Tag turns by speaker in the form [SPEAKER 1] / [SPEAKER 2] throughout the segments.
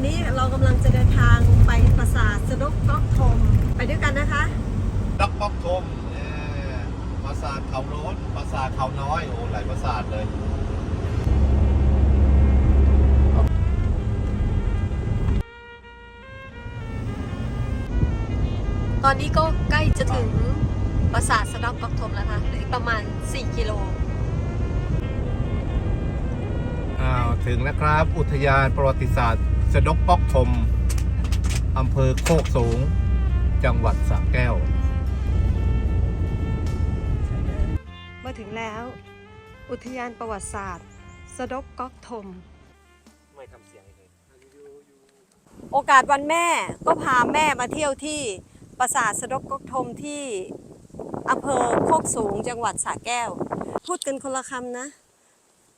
[SPEAKER 1] อนนี้เรากำลังจะเดินทางไปปราสาทสะดกก๊อกทมไปด้วยกันนะคะ
[SPEAKER 2] ด็อกป๊อกทมเอ่อปราสาทเขาโน้นปราสาทเขาน้อยโอ้หลายปราสาทเลย
[SPEAKER 1] ตอนนี้ก็ใกล้จะถึงปราสาทสะดอกก๊อกทมแล้วค่ะเหลืออีกประมาณ 4 กิโล
[SPEAKER 2] อ้าวถึงแล้วครับ อุทยานประวัติศาสตร์ สะดกป๊อกทมอำเภอโคกสูง จังหวัดสระแก้ว
[SPEAKER 1] มาถึงแล้ว อุทยานประวัติศาสตร์ สะดกก๊อกทม
[SPEAKER 2] ไม่ทำเสียงเลย
[SPEAKER 1] โอกาสวันแม่ก็พาแม่มาเที่ยวที่ปราสาทสะดกก๊อกทมที่อำเภอโคกสูงจังหวัดสระแก้ว พูดกันคนละคำนะ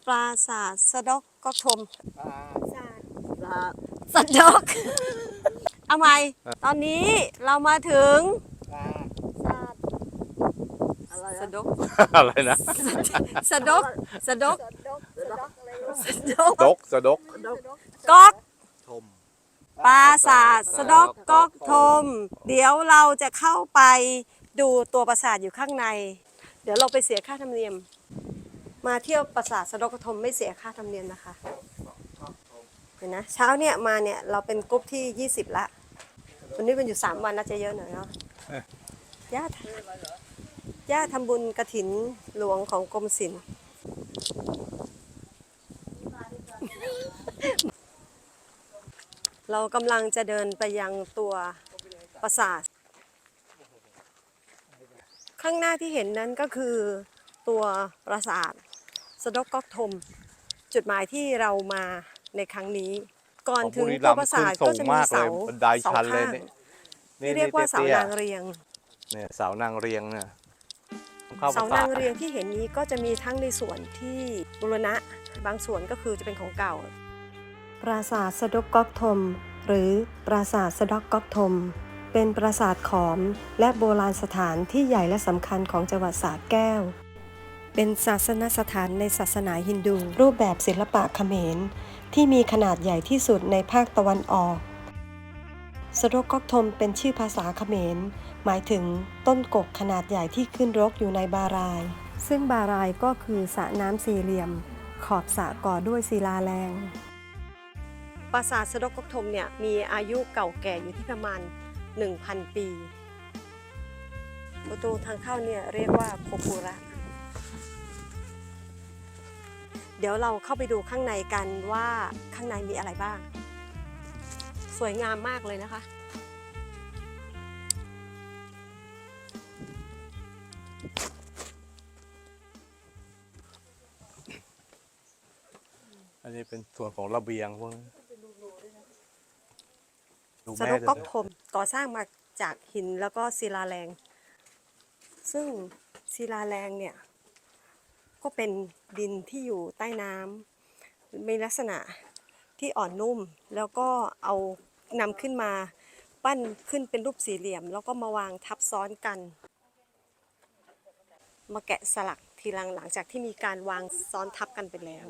[SPEAKER 1] ปราสาทสะดกก๊อกทมสะดกเอาใหม่ ตอนนี้เรามาถึงสะดก
[SPEAKER 2] อะไรนะ
[SPEAKER 1] สะดกสะดกสะดก
[SPEAKER 2] ดกสะดก
[SPEAKER 1] ก๊อก
[SPEAKER 2] ทม
[SPEAKER 1] ปราสาทสะดกก๊อกทม เดี๋ยวเราจะเข้าไปดูตัวปราสาทอยู่ข้างใน เดี๋ยวเราไปเสียค่าธรรมเนียม มาเที่ยวปราสาทสะดกก๊อกทมไม่เสียค่าธรรมเนียมนะคะเห็นนะเช้าเนี่ยมาเนี่ยเราเป็นกรุ๊ปที่20ละวันนี้เป็นอยู่3วันน่าจะเยอะหน่อยเนาะย่าย่าทำบุญกระถินหลวงของกรมศิลป์เรากำลังจะเดินไปยังตัวปราสาท ข้างหน้าที่เห็นนั้นก็คือตัวปราสาทสะดกก๊อกทม จุดหมายที่เรามา ในครั้งนี้ ก่อนถึงตัวปราสาทก็จะมีเสา
[SPEAKER 2] บันได
[SPEAKER 1] เสา
[SPEAKER 2] ชันเลย
[SPEAKER 1] ข้าง
[SPEAKER 2] เนี่ย
[SPEAKER 1] ที่เรียกว่าเสา
[SPEAKER 2] ตี้ๆ
[SPEAKER 1] นางเรียง
[SPEAKER 2] เนี่ยเสานางเรียงเนี่ยเข้
[SPEAKER 1] เสา
[SPEAKER 2] ประ
[SPEAKER 1] นาง
[SPEAKER 2] ท
[SPEAKER 1] เรียงที่เห็นนี้ก็จะมีทั้งในส่วนที่บุรณะบางส่วนก็คือจะเป็นของเก่า ปราสาทสะดกก๊อกทม หรือปราสาทสะดอกก๊อกทม เป็นปราสาทขอม และโบราณสถานที่ใหญ่และสำคัญของจังหวัดสระแก้ว เป็นศาสนสถานในศาสนาฮินดู รูปแบบศิลปะเขมร ที่มีขนาดใหญ่ที่สุดในภาคตะวันออกสะดกกอกทมเป็นชื่อภาษาเขมร หมายถึงต้นกกขนาดใหญ่ที่ขึ้นรกอยู่ในบาราย ซึ่งบารายก็คือสระน้ำสี่เหลี่ยม ขอบสระก่อด้วยศิลาแรง ปราสาทสะดกกอกทมเนี่ยมีอายุเก่าแก่อยู่ที่ประมาณ 1,000 ปี ประตูทางเข้าเนี่ยเรียกว่าโคปุระ เดี๋ยวเราเข้าไปดูข้างในกันว่าข้างในมีอะไรบ้าง สวยงามมากเลยนะคะ
[SPEAKER 2] อันนี้เป็นส่วนของระเบียงพวกนี้ดู
[SPEAKER 1] สะ
[SPEAKER 2] แม่
[SPEAKER 1] ดก
[SPEAKER 2] ด้วย
[SPEAKER 1] ก๊อก
[SPEAKER 2] นะ
[SPEAKER 1] ทมก่อสร้างมาจากหินแล้วก็ศิลาแรง ซึ่งศิลาแรงเนี่ย ก็เป็นดินที่อยู่ใต้น้ำมีลักษณะที่อ่อนนุ่ม แล้วก็เอานำขึ้นมาปั้นขึ้นเป็นรูปสี่เหลี่ยม แล้วก็มาวางทับซ้อนกัน มาแกะสลักทีหลังหลังจากที่มีการวางซ้อนทับกันไปแล้ว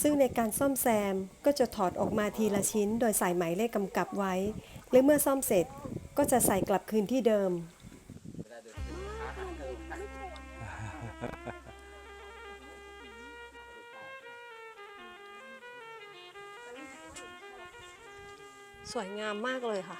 [SPEAKER 1] ซึ่งในการซ่อมแซมก็จะถอดออกมาทีละชิ้น โดยใส่หมายเลขกำกับไว้หรือเมื่อซ่อมเสร็จก็จะใส่กลับคืนที่เดิม วยงามมากเลยค่ะ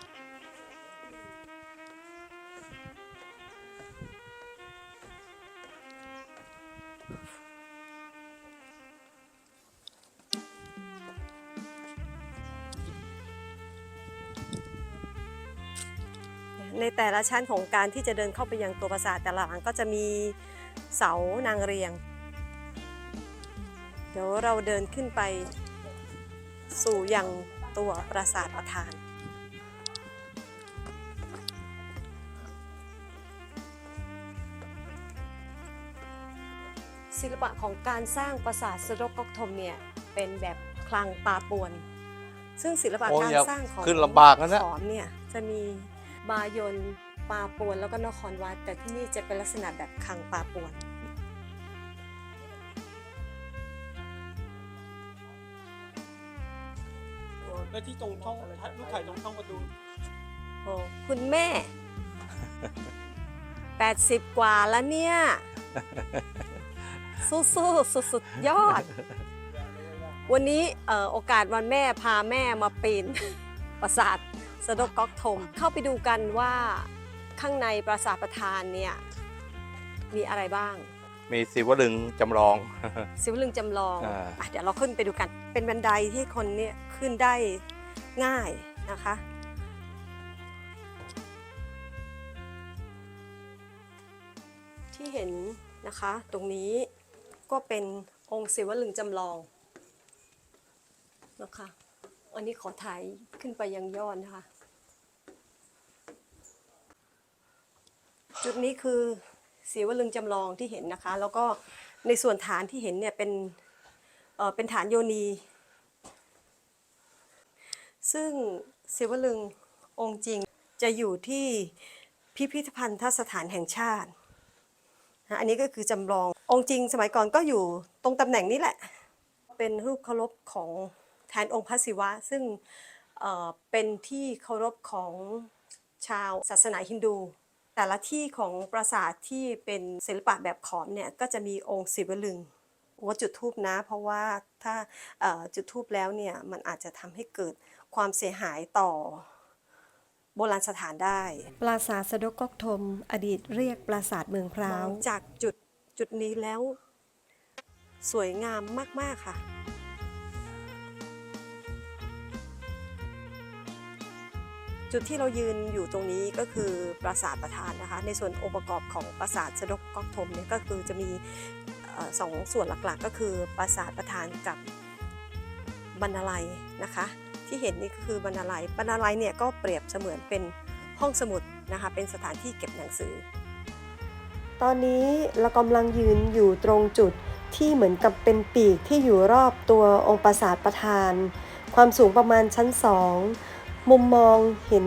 [SPEAKER 1] ในแต่ละชั้นของการที่จะเดินเข้าไปยังตัวปราสาทแต่ละหลังก็จะมีเสานางเรียง เดี๋ยวเราเดินขึ้นไปสู่ยัง ตัวปราสาทประธาน ศิลปะของการสร้างปราสาทสะดกก๊อกทมเนี่ยเป็นแบบคลังปาปวน ซึ่งศิลปะ
[SPEAKER 2] โอ้
[SPEAKER 1] การ
[SPEAKER 2] อย่า
[SPEAKER 1] สร้างของ
[SPEAKER 2] ขึ้นลำบากนะเนี่ย
[SPEAKER 1] ขอมเนี่ยจะมีบายนปาปวนแล้วก็นครวัด แต่ที่นี่จะเป็นลักษณะแบบคลังปาปวน
[SPEAKER 3] แล้วที่ตรงช่องลูกไข่ตรงช่องประตู
[SPEAKER 1] โอ้คุณแม่แปดสิบกว่าแล้วเนี่ย สู้ๆสุดๆยอด วันนี้โอกาสวันแม่พาแม่มาปีนปราสาทสะดกก๊อกทม เข้าไปดูกันว่าข้างในปราสาทประธานเนี่ย มีอะไรบ้าง
[SPEAKER 4] มีศิวลึงจำลอง
[SPEAKER 1] ศิวลึงจำลอง
[SPEAKER 4] อ่า
[SPEAKER 1] อะเดี๋ยวเราขึ้นไปดูกัน เป็นบันไดที่คนเนี่ยขึ้นได้ง่ายนะคะ ที่เห็นนะคะ ตรงนี้ก็เป็นองค์ศิวลึงจำลองนะคะ อันนี้ขอถ่ายขึ้นไปยังยอดนะคะ จุดนี้คือ ศิวลึงจำลองที่เห็นนะคะ แล้วก็ในส่วนฐานที่เห็นเนี่ยเป็นเอ่อเป็นฐานโยนี ซึ่งศิวลึงองค์จริงจะอยู่ที่พิพิธภัณฑสถานแห่งชาติอันนี้ก็คือจำลององค์จริงสมัยก่อนก็อยู่ตรงตำแหน่งนี้แหละ เป็นรูปเคารพของแทนองค์พระศิวะ ซึ่งเอ่อเป็นที่เคารพของชาวศาสนาฮินดู แต่ละที่ของปราสาทที่เป็นศิลปะแบบขอมเนี่ยก็จะมีองค์ศิวลึงว่าจุดทูปนะ เพราะว่าถ้าเอ่อจุดทูปแล้วเนี่ยมันอาจจะทำให้เกิดความเสียหายต่อโบราณสถานได้ ปราสาทสะดกก๊อกทม อดีตเรียกปราสาทเมืองพร้าว จากจุดจุดนี้แล้ว สวยงามมาก ๆ ค่ะ จุดที่เรายืนอยู่ตรงนี้ก็คือปราสาทประธานนะคะ ในส่วนองค์ประกอบของปราสาทสะดกก๊อกทมเนี่ยก็คือจะมีอสองส่วนหลักๆ ก็คือปราสาทประธานกับบรรลัยนะคะ ที่เห็นนี่ก็คือบรรลัยบรรลัยเนี่ยก็เปรียบเสมือนเป็นห้องสมุดนะคะเป็นสถานที่เก็บหนังสือ ตอนนี้เรากำลังยืนอยู่ตรงจุดที่เหมือนกับเป็นปีกที่อยู่รอบตัวองค์ปราสาทประธาน ความสูงประมาณชั้นสอง มุมมองเห็น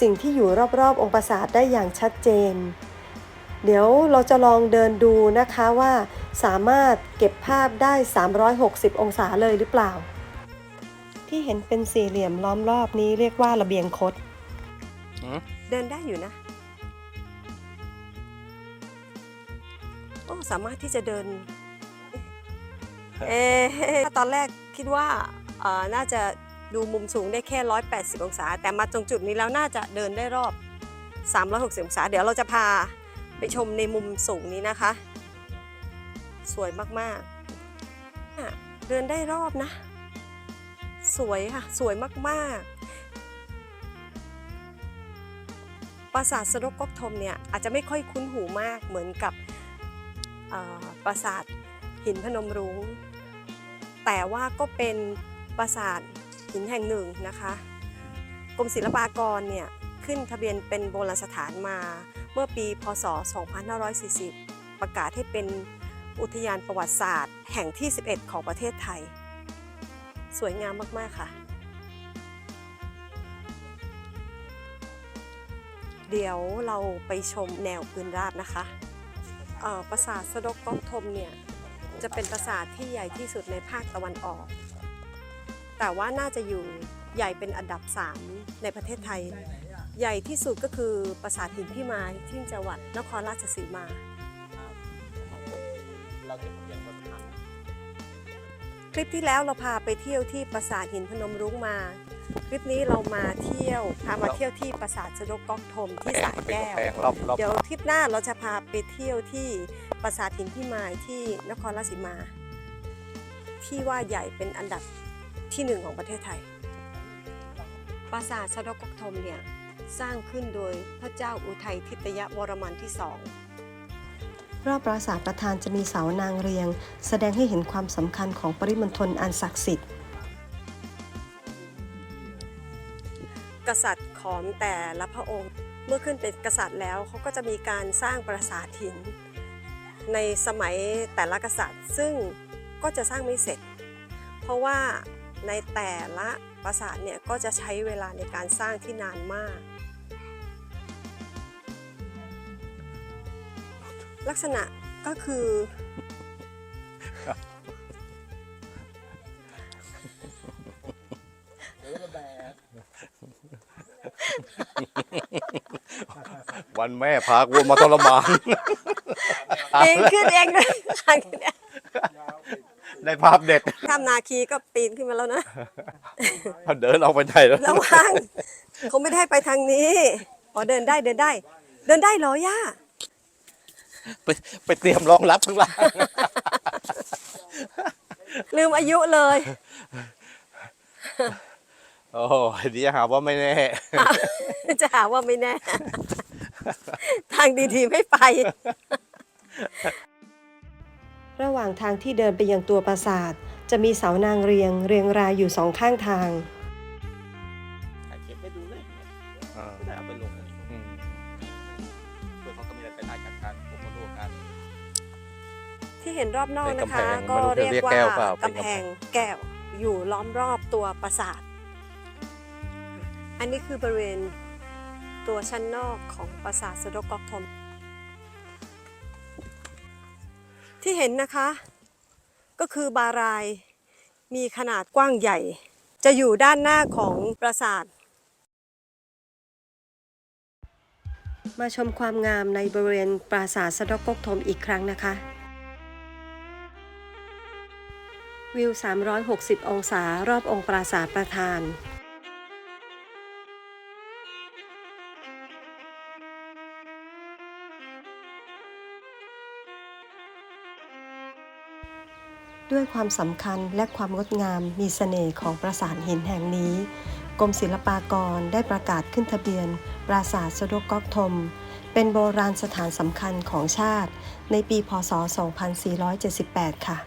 [SPEAKER 1] สิ่งที่อยู่รอบๆ องค์ปราสาทได้อย่างชัดเจน เดี๋ยวเราจะลองเดินดูนะคะว่าสามารถเก็บภาพได้ 360 องศาเลยหรือเปล่า ที่เห็นเป็นสี่เหลี่ยมล้อมรอบนี้เรียกว่าระเบียงคด
[SPEAKER 4] หือ
[SPEAKER 1] เดินได้อยู่นะ โอ้ สามารถที่จะเดิน เอ๊ะตอนแรกคิดว่าเอ่อน่าจะ ดูมุมสูงได้แค่ 180 องศา แต่มาตรงจุดนี้แล้วน่าจะเดินได้รอบ 360 องศา เดี๋ยวเราจะพาไปชมในมุมสูงนี้นะคะ สวยมากๆ เดินได้รอบนะ สวยค่ะ สวยมากๆ ปราสาทสะดกกทมเนี่ยอาจจะไม่ค่อยคุ้นหูมากเหมือนกับปราสาทหินพนมรุง้ง แต่ว่าก็เป็นปราสาท หินแห่งหนึ่งนะคะกรมศิลปากรเนี่ยขึ้นทะเบียนเป็นโบราณสถานมาเมื่อปีพศ 2540 ประกาศให้เป็นอุทยานประวัติศาสตร์ แห่งที่ 11 ของประเทศไทย สวยงามมาก ๆ ค่ะ เดี๋ยวเราไปชมแนวพื้นราบนะคะปราสาทสะดกก๊อกทมเนี่ยจะเป็นปราสาทที่ใหญ่ที่สุดในภาคตะวันออก แต่ว่าน่าจะอยู่ใหญ่เป็นอันดับ 3 ในประเทศไทย ใหญ่ที่สุดก็คือปราสาทหินพิมายที่จังหวัดนครราชสีมา
[SPEAKER 3] เราจะเปลี่ยนประธาน
[SPEAKER 1] คลิปที่แล้วเราพาไปเที่ยวที่ปราสาทหินพนมรุ้งมา คลิปนี้เรามาเที่ยวพามาเที่ยวที่ปราสาทสะดกก๊อกทมที่สระ
[SPEAKER 4] เป็น
[SPEAKER 1] แก้ว
[SPEAKER 4] กำแพงรอบรอบ
[SPEAKER 1] เดี๋ยวทริปหน้าเราจะพาไปเที่ยวที่ปราสาทหินพิมายที่นครราชสีมา ที่ว่าใหญ่เป็นอันดับ ที่หนึ่งของประเทศไทย ปราสาทสะดกก๊อกทมเนี่ยสร้างขึ้นโดยพระเจ้าอุทัยทิตยวรมันที่สองรอบปราสาทประธานจะมีเสานางเรียง แสดงให้เห็นความสำคัญของปริมณฑลอันศักดิ์สิทธิ์ กษัตริย์ของแต่ละพระองค์เมื่อขึ้นเป็นกษัตริย์แล้วเขาก็จะมีการสร้างปราสาทหิน ในสมัยแต่ละกษัตริย์ ซึ่งก็จะสร้างไม่เสร็จ เพราะว่า ในแต่ละปราสาทเนี่ยก็จะใช้เวลาในการสร้างที่นานมาก ลักษณะก็คือ
[SPEAKER 3] วั
[SPEAKER 2] นแม่พากวัวมาทรมาน
[SPEAKER 5] เองขึ้นเองเลยขึ้นเอ
[SPEAKER 2] ได้ภาพเด็ด
[SPEAKER 5] ข้ามนาคีก็ปีนขึ้นมาแล้วนะ
[SPEAKER 2] พอเดินออกไปได้แล้ว
[SPEAKER 5] ระวังเขาไม่ได้ไปทางนี้อ๋อเดินได้เดินได้ เดินได้เหรอย่า
[SPEAKER 2] ไปไปเตรียมรองรับข้างล่าง
[SPEAKER 5] ลืมอายุเลย
[SPEAKER 2] โอ้ยเดียวหาว่าไม่แน่
[SPEAKER 5] จะหาว่าไม่แน่ ทางดีๆไม่ไป ระหว่างทางที่เดินไปยังตัวปราสาท จะมีเสานางเรียงเรียงรายอยู่สองข้างทาง
[SPEAKER 3] ถ่ายเก็บไว้ดูเลย
[SPEAKER 2] อ่า
[SPEAKER 3] ไม่ได้เอาไปลงเลย
[SPEAKER 2] อืม
[SPEAKER 3] เพื่อเขาก็มีอะไรไปถ่ายกันการผมก็ดูกัน
[SPEAKER 5] ที่เห็นรอบนอก
[SPEAKER 2] เป็น
[SPEAKER 5] นะ
[SPEAKER 2] กำแพ
[SPEAKER 5] คะ
[SPEAKER 2] ง
[SPEAKER 5] ก็
[SPEAKER 2] ไม่รู้จะ
[SPEAKER 5] เรียก
[SPEAKER 2] เรียก
[SPEAKER 5] ว่า
[SPEAKER 2] แก้วเปล่าเป็น
[SPEAKER 5] กำแพงแก้วอยู่ล้อมรอบตัวปราสาท อันนี้คือบริเวณตัวชั้นนอกของปราสาทสะดกกอกทม ที่เห็นนะคะ ก็คือบารายมีขนาดกว้างใหญ่ จะอยู่ด้านหน้าของปราสาท มาชมความงามในบริเวณปราสาทสะดอกกกทมอีกครั้งนะคะ วิว 360 องศารอบองค์ปราสาทประธาน ด้วยความสำคัญและความงดงามมีเสน่ห์ของปราสาทหินแห่งนี้ กรมศิลปากรได้ประกาศขึ้นทะเบียน ปราสาทสะดกกอกทม เป็นโบราณสถานสำคัญของชาติ ในปี พศ 2478 ค่ะ